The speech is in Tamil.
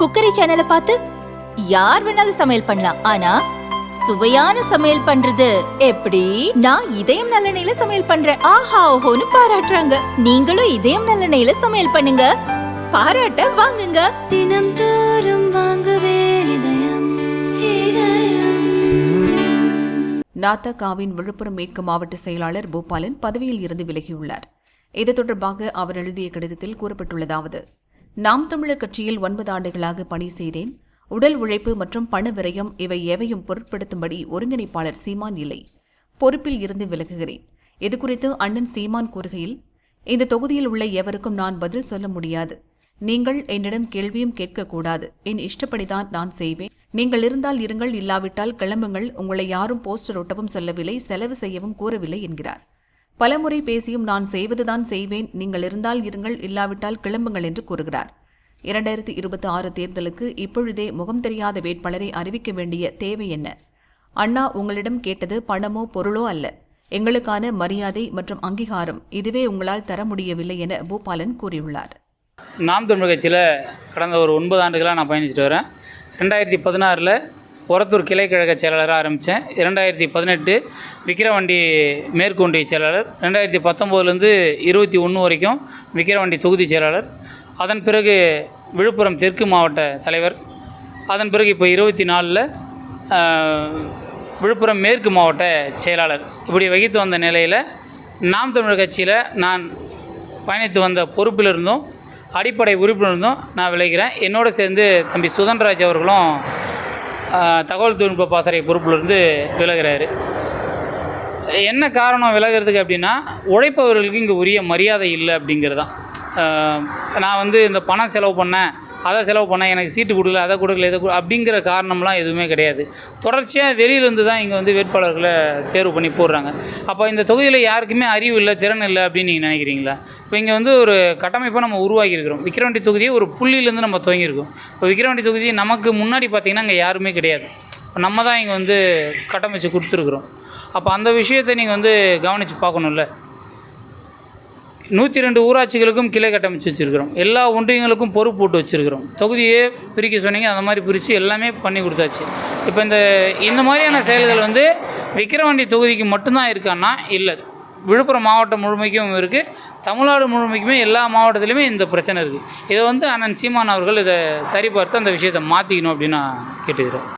குக்கரி சேனலை பார்த்து யார் வேணாலும் சமையல் பண்ணலாம். ஆனா சுவையான சமையல் பண்றது எப்படி? நான் இதயம் நல்லெண்ணெயில சமையல் பண்றேன். ஆஹா ஓஹோன்னு பாராட்டுறாங்க. நீங்களும் இதயம் நல்லெண்ணெயில சமையல் பண்ணுங்க. பாராட்ட வாங்குங்க. தினம் தோறும் வாங்குவே இதயம் இதயம். நாத்தகாவின் விழுப்புரம் மேற்கு மாவட்ட செயலாளர் பூபாலன் பதவியில் இருந்து விலகியுள்ளார். இது தொடர்பாக அவர் எழுதிய கடிதத்தில் கூறப்பட்டுள்ளதாவது நாம் தமிழர் கட்சியில் ஒன்பது ஆண்டுகளாக பணி செய்தேன். உடல் உழைப்பு மற்றும் பண விரயம் இவை எவையும் பொருட்படுத்தும்படி ஒருங்கிணைப்பாளர் சீமான் இல்லை. பொறுப்பில் இருந்து விலகுகிறேன். இதுகுறித்து அண்ணன் சீமான் கூறுகையில் இந்த தொகுதியில் உள்ள எவருக்கும் நான் பதில் சொல்ல முடியாது. நீங்கள் என்னிடம் கேள்வியும் கேட்கக்கூடாது. என் இஷ்டப்படிதான் நான் செய்வேன். நீங்கள் இருந்தால் இருங்கள் இல்லாவிட்டால் கிளம்புங்கள். உங்களை யாரும் போஸ்டர் ஒட்டவும் சொல்லவில்லை செலவு செய்யவும் கூறவில்லை என்கிறார். பலமுறை பேசியும் நான் செய்வதுதான் செய்வேன். நீங்கள் இருந்தால் இருங்கள் இல்லாவிட்டால் கிளம்புங்கள் என்று கூறுகிறார். இரண்டாயிரத்தி இருபத்தி ஆறு தேர்தலுக்கு இப்பொழுதே முகம் தெரியாத வேட்பாளரை அறிவிக்க வேண்டிய தேவை என்ன? அண்ணா உங்களிடம் கேட்டது பணமோ பொருளோ அல்ல. எங்களுக்கான மரியாதை மற்றும் அங்கீகாரம் இதுவே உங்களால் தர முடியவில்லை என பூபாலன் கூறியுள்ளார். நாம் தமிழ் கட்சியில் கடந்த ஒரு ஒன்பது ஆண்டுகளாக நான் பயணிச்சுட்டு வரேன். ரெண்டாயிரத்தி பதினாறில் ஒரத்தூர் கிளை கழக செயலாளராக ஆரம்பித்தேன். இரண்டாயிரத்தி பதினெட்டு விக்கிரவாண்டி மேற்கொண்டி செயலாளர் ரெண்டாயிரத்தி பத்தொம்போதுலேருந்து இருபத்தி ஒன்று வரைக்கும் விக்கிரவாண்டி தொகுதி செயலாளர் அதன் பிறகு விழுப்புரம் தெற்கு மாவட்ட தலைவர் அதன் பிறகு இப்போ இருபத்தி நாலில் விழுப்புரம் மேற்கு மாவட்ட செயலாளர். இப்படி வகித்து வந்த நிலையில் நாம் தமிழர் கட்சியில் நான் பயணித்து வந்த பொறுப்பிலிருந்தும் அடிப்படை உறுப்பினர் இருந்தும் நான் விளைகிறேன். என்னோடு சேர்ந்து தம்பி சுதன்ராஜ் அவர்களும் தகவல் தொழில்நுட்ப பாசறை பொறுப்பிலிருந்து விலகிறாரு. என்ன காரணம் விலகிறதுக்கு அப்படின்னா உழைப்பவர்களுக்கு இங்கே உரிய மரியாதை இல்லை அப்படிங்கிறது தான் நான் வந்து இந்த பணம் செலவு பண்ணேன் அதை செலவு பண்ணேன் எனக்கு சீட்டு கொடுக்கல அதை கொடுக்கல இதை கொடு அப்படிங்கிற காரணம்லாம் எதுவுமே கிடையாது. தொடர்ச்சியாக வெளியிலேருந்து தான் இங்கே வந்து வேட்பாளர்களை தேர்வு பண்ணி போடுறாங்க. அப்போ இந்த தொகுதியில் யாருக்குமே அறிவு இல்லை திறன் இல்லை அப்படின்னு நீங்கள் நினைக்கிறீங்களா? இப்போ இங்கே வந்து ஒரு கட்டமைப்பை நம்ம உருவாக்கியிருக்கிறோம். விக்கிரவாண்டி தொகுதியை ஒரு புள்ளியிலேருந்து நம்ம துவங்கியிருக்கோம். இப்போ விக்கிரவாண்டி தொகுதி நமக்கு முன்னாடி பார்த்திங்கன்னா இங்கே யாருமே கிடையாது. இப்போ நம்ம தான் இங்கே வந்து கட்டமைச்சு கொடுத்துருக்குறோம். அப்போ அந்த விஷயத்தை நீங்கள் வந்து கவனித்து பார்க்கணும்ல. நூற்றி ரெண்டு ஊராட்சிகளுக்கும் கிளை கட்டமைச்சு வச்சுருக்கிறோம். எல்லா ஒன்றியங்களுக்கும் பொறுப்பு போட்டு வச்சுருக்கிறோம். தொகுதியே பிரிக்க சொன்னீங்க அந்த மாதிரி பிரித்து எல்லாமே பண்ணி கொடுத்தாச்சு. இப்போ இந்த இந்த மாதிரியான செயல்கள் வந்து விக்கிரவாண்டி தொகுதிக்கு மட்டும்தான் இருக்கான்னா இல்லை. விழுப்புரம் மாவட்டம் முழுமைக்கும் இருக்குது தமிழ்நாடு முழுமைக்குமே எல்லா மாவட்டத்திலையுமே இந்த பிரச்சனை இருக்குது இதை வந்து அண்ணன் சீமான் அவர்கள் இதை சரிபார்த்து அந்த விஷயத்தை மாற்றிக்கணும் அப்படின்னு நான் கேட்டுக்கிறேன்.